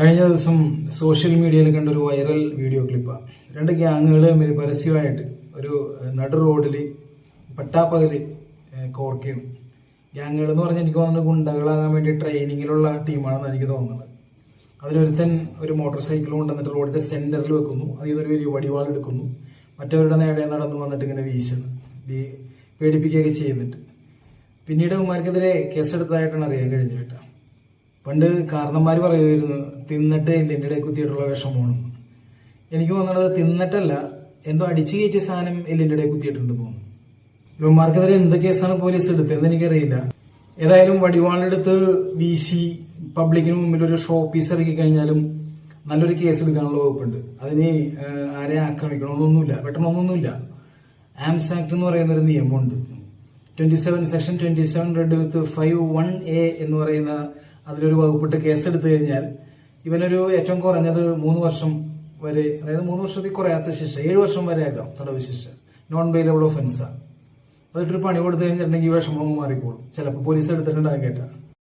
കഴിഞ്ഞ ദിവസം സോഷ്യൽ മീഡിയയിൽ കണ്ട ഒരു വൈറൽ വീഡിയോ ക്ലിപ്പാണ് രണ്ട് ഗ്യാങ്ങുകൾ തമ്മിൽ പരസ്യമായിട്ട് ഒരു നടു റോഡിൽ പട്ടാപ്പകൽ കോർക്കുകയാണ് ഗ്യാങ്ങുകൾ എന്ന് പറഞ്ഞാൽ എനിക്ക് തോന്നുന്നത് ഗുണ്ടകളാകാൻ വേണ്ടി ട്രെയിനിങ്ങിലുള്ള ടീമാണെന്ന് എനിക്ക് തോന്നുന്നത്. അതിലൊരുത്തൻ ഒരു മോട്ടോർ സൈക്കിൾ കൊണ്ടുവന്നിട്ട് റോഡിന്റെ സെന്ററിൽ വെക്കുന്നു. അതിൽ നിന്നൊരു വലിയ വടിവാൾ എടുക്കുന്നു. മറ്റവരുടെ നേടെ നടന്നു വന്നിട്ട് ഇങ്ങനെ വീശുന്നു. പേടിപ്പിക്കുകയൊക്കെ ചെയ്യുന്നുണ്ട് പിന്നീട് ഉമ്മാർക്കെതിരെ കേസെടുത്തതായിട്ടാണ് അറിയാൻ കഴിഞ്ഞത് കേട്ടോ. പണ്ട് കാരണന്മാർ പറയുമായിരുന്നു തിന്നിട്ട് എന്റെ ഇടയിൽ കുത്തിയിട്ടുള്ള വിഷമമാണ് എനിക്ക് തോന്നുന്നത് തിന്നിട്ടല്ല എന്തോ അടിച്ചു കയറ്റിയ സാധനം എല്ലിന്റെ ഇടയിൽ കുത്തിയിട്ടുണ്ട് തോന്നുന്നു ഇവന്മാർക്കെതിരെ എന്ത് കേസാണ് പോലീസ് എടുത്തതെന്ന് എനിക്കറിയില്ല. ഏതായാലും വടിവാളെടുത്ത് വീശി പബ്ലിക്കിന് മുമ്പിൽ ഒരു ഷോ പീസ് ഇറക്കി കഴിഞ്ഞാലും നല്ലൊരു കേസ് എടുക്കാനുള്ള വകുപ്പുണ്ട്. അതിന് ആരെ ആക്രമിക്കണമെന്നൊന്നുമില്ല വെട്ടണമെന്നൊന്നുമില്ല. ആംസ് ആക്ട് എന്ന് പറയുന്ന ഒരു നിയമമുണ്ട്. Twenty seven section twenty seven read with five one A എന്ന് പറയുന്ന അതിലൊരു വകുപ്പിട്ട് കേസെടുത്തു കഴിഞ്ഞാൽ ഇവനൊരു ഏറ്റവും കുറഞ്ഞത് മൂന്ന് വർഷം വരെ അതായത് മൂന്ന് വർഷത്തിൽ കുറയാത്ത ശിക്ഷ ഏഴ് വർഷം വരെ ആകാം തടവ് ശിക്ഷ. നോൺ ബെയിലബിൾ ഒഫൻസാണ് അതിട്ടൊരു പണി കൊടുത്തു കഴിഞ്ഞിട്ടുണ്ടെങ്കിൽ വിഷമം മാറിക്കോളും. ചിലപ്പോൾ പോലീസ് എടുത്തിട്ടുണ്ടാകും കേട്ടാ.